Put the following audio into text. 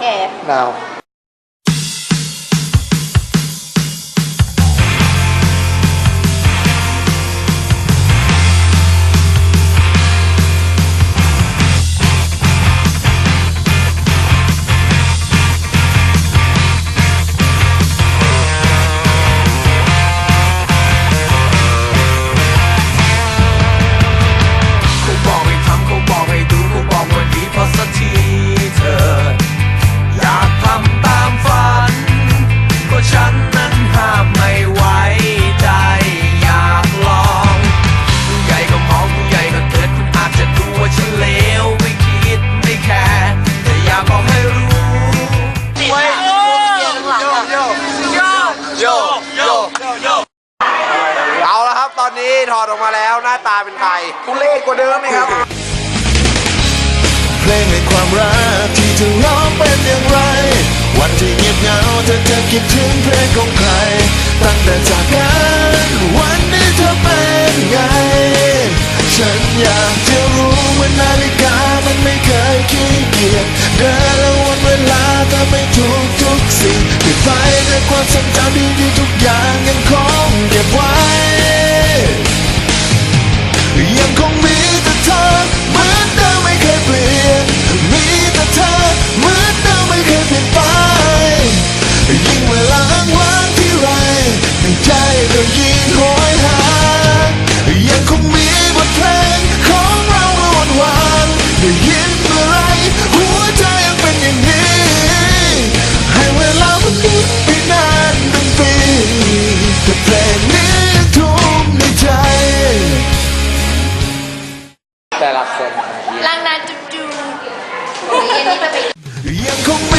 kìa nào. นี้ถอดออกมาแล้วหน้าตาเป็นใครทุเล่กว่าเดิมไหมครับ เพลงในความรักที่เธอร้องเป็นอย่างไร วันที่เงียบเหงาเธอจะคิดถึงเพลงของใคร ตั้งแต่จากกันวันนี้เธอเป็นไง ฉันอยากจะรู้ว่านาฬิกามันไม่เคยขี้เกียจเดินและวันเวลาเธอไม่ทุกทุกสิ่งปิดไฟในความทรงจำดีๆทุก ใจก็ยิ่งโหยหา ยังคงมีบทเพลงของเรารวนวานได้ยินเมื่อไรหัวใจยังเป็นอย่างนี้ ให้เวลามันลุกไปนานเป็นปีแต่เพลงนี้ทุ่มในใจ แต่ละคน ล้างน้าจุ๊บจุ๊บ ยังคง